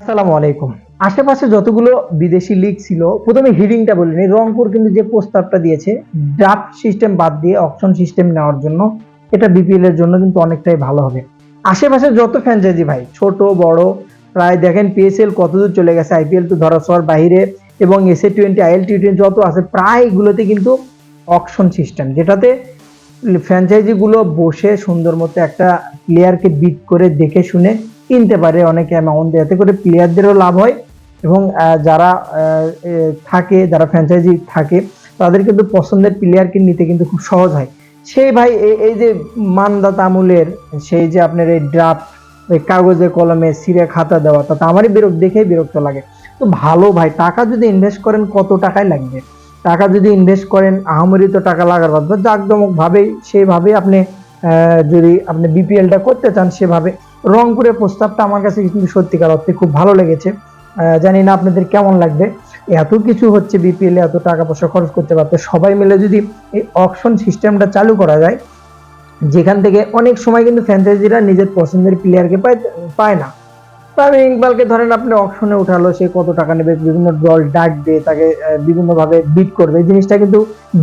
আসসালামু আলাইকুম। আশেপাশে যতগুলো বিদেশি লিগ ছিল, প্রথমে হিডিংটা বলিনি রংপুর কিন্তু যে প্রস্তাবটা দিয়েছে ড্রাফট সিস্টেম বাদ দিয়ে অপশন সিস্টেম নেওয়ার জন্য, এটা বিপিএল এর জন্য কিন্তু অনেকটাই ভালো হবে। আশেপাশে যত ফ্র্যাঞ্চাইজি ভাই, ছোট, বড়, প্রায় দেখেন পিএসএল কতদূর চলে গেছে আইপিএল তো ধরা ছোঁয়ার বাইরে, এবং SA twenty IL T twenty যত আছে, প্রায় এগুলোতে কিন্তু অকশন সিস্টেম যেটাতে ফ্র্যাঞ্চাইজিগুলো বসে সুন্দর মতো একটা প্লেয়ারকে বিট করে দেখে শুনে কিনতে পারে অনেকে অ্যামাউন্ট এতে করে প্লেয়ারদেরও লাভ হয় এবং যারা থাকে, যারা ফ্র্যাঞ্চাইজি থাকে, তাদের কিন্তু পছন্দের প্লেয়ারকে নিতে কিন্তু খুব সহজ হয়। সেই ভাই এই যে মানদাত আমুলের, সেই যে আপনার এই ড্রাফট ওই কাগজে কলমে সিরে খাতা দেওয়া, তাতে আমারই বিরক্ত, দেখেই বিরক্ত লাগে। তো ভালো ভাই, টাকা যদি ইনভেস্ট করেন, কত টাকায় লাগবে? টাকা যদি ইনভেস্ট করেন, আহামরি তো টাকা লাগার বাদ জাকজমক ভাবেই সেভাবে আপনি যদি আপনি বিপিএলটা করতে চান, সেভাবে রংপুরের প্রস্তাবটা আমার কাছে কিন্তু সত্যিকার অর্থে খুব ভালো লেগেছে। জানি না আপনাদের কেমন লাগবে। এত কিছু হচ্ছে বিপিএল এত টাকা পয়সা খরচ করতে পারতে। সবাই মিলে যদি এই অকশন সিস্টেমটা চালু করা যায়, যেখান থেকে অনেক সময় কিন্তু ফ্র্যাঞ্চাইজিরা নিজের পছন্দের প্লেয়ারকে পায় পায় না। তো আমি ইকবালকে ধরেন আপনি অকশনে উঠালো, সে কত টাকা নেবে, বিভিন্ন দল ডাকবে, তাকে বিভিন্নভাবে বিট করবে। এই জিনিসটা কিন্তু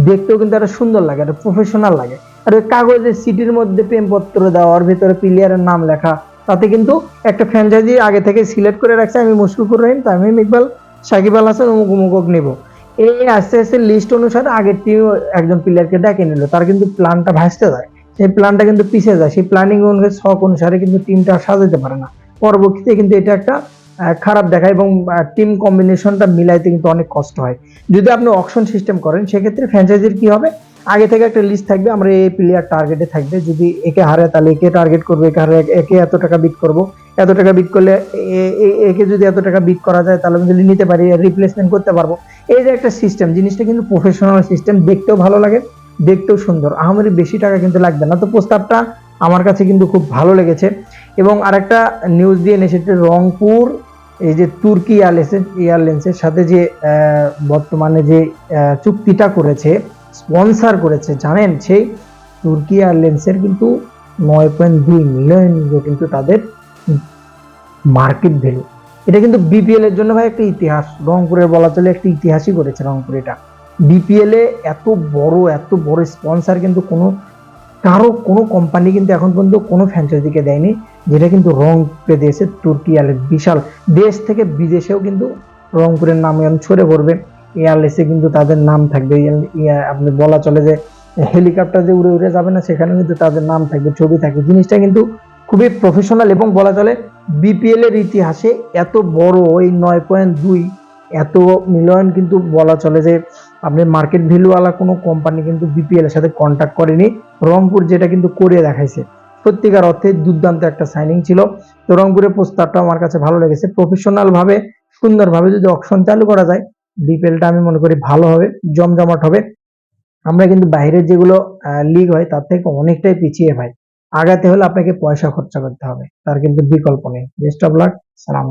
দেখতেও কিন্তু একটা সুন্দর লাগে, একটা প্রফেশনাল লাগে। আর ওই কাগজের সিটির মধ্যে প্রেমপত্র দেওয়া, ওর ভিতরে প্লেয়ারের নাম লেখা। তাতে কিন্তু একটা ফ্র্যাঞ্চাইজি আগে থেকে সিলেক্ট করে রাখছে আমি মুশফিকুর রহিম, তামিম ইকবাল, সাকিব আল হাসান, অমুক অমুক নিব। এই আস্তে আস্তে লিস্ট অনুসারে আগের টিম একজন প্লেয়ারকে ডেকে নিল। তার কিন্তু প্ল্যানটা ভাসতে যায়। সেই প্ল্যানটা কিন্তু পিছিয়ে যায়। সেই প্ল্যানিং অনুসারে শখ অনুসারে কিন্তু টিমটা সাজাতে পারে না। পরবর্তীতে কিন্তু এটা একটা খারাপ দেখায় এবং টিম কম্বিনেশনটা মিলাইতে কিন্তু অনেক কষ্ট হয়। যদি আপনি অকশন সিস্টেম করেন, সেক্ষেত্রে ফ্র্যাঞ্চাইজির কি হবে? আগে থেকে একটা লিস্ট থাকবে, আমরা এই প্লেয়ার টার্গেটে থাকবে। যদি একে হারে তাহলে একে টার্গেট করব, একে হারে একে এত টাকা বিট করব। এত টাকা বিট করলে একে যদি এত টাকা বিট করা যায়, তাহলে আমি যদি নিতে পারি রিপ্লেসমেন্ট করতে পারব। এই যে একটা সিস্টেম জিনিসটা কিন্তু প্রফেশনাল সিস্টেম দেখতেও ভালো লাগে, দেখতেও সুন্দর। আহামরি বেশি টাকা কিন্তু লাগবে না। তো প্রস্তাবটা আমার কাছে কিন্তু খুব ভালো লেগেছে। এবং আরেকটা নিউজ দিয়ে এনে সেটা রংপুর, এই যে তুর্কি এয়ারলাইন্সের এয়ারলাইন্সের সাথে যে বর্তমানে যে চুক্তিটা করেছে স্পন্সার করেছে। জানেন, সেই তুর্কি এয়ারলাইন্সের কিন্তু নয় পয়েন্ট দুই মিলিয়ন ইউরো কিন্তু তাদের মার্কেট ভ্যালু। এটা কিন্তু বিপিএল এর জন্য ভাই একটা ইতিহাস। রংপুরের বলা চলে একটা ইতিহাসই করেছে রংপুর এটা। বিপিএল এ এত বড় এত বড় স্পন্সার কিন্তু কোনো, কারও কোনো কোম্পানি কিন্তু এখন পর্যন্ত কোনো ফ্র্যাঞ্চাইজিকে দেয়নি, যেটা কিন্তু রংপুরে দিয়েছে তুর্কি এয়ারলাইন্স বিশাল। দেশ থেকে বিদেশেও কিন্তু রংপুরের নাম ছড়ে পড়বে। এয়ারলাইন্সে কিন্তু তাদের নাম থাকবে। আপনি বলা চলে যে হেলিকপ্টার যে উড়ে উড়ে যাবে না, সেখানে কিন্তু তাদের নাম থাকবে, ছবি থাকবে। জিনিসটা কিন্তু খুবই প্রফেশনাল এবং বলা চলে বিপিএল এর ইতিহাসে এত বড়, এই নয় পয়েন্ট দুই, এত মিলিয়ন কিন্তু বলা চলে যে আপনি মার্কেট ভ্যালুওয়ালা কোনো কোম্পানি কিন্তু বিপিএল এর সাথে কন্ট্যাক্ট করেনি। রংপুর যেটা কিন্তু করে দেখাইছে। সত্যিকার অর্থে দুর্দান্ত একটা সাইনিং ছিল। তো রংপুরের প্রস্তাবটা আমার কাছে ভালো লেগেছে। প্রফেশনাল ভাবে, সুন্দরভাবে যদি অপশন চালু করা যায় বিপিএলটা আমি মনে করি ভালো হবে, জমজমাট হবে। আমরা কিন্তু বাইরের যেগুলো লিগ হয়, তার থেকে অনেকটাই পিছিয়ে ভাই। আগাতে হলে আপনাকে পয়সা খরচা করতে হবে, তার কিন্তু বিকল্প নেই। বেস্ট অফ লাক সালাম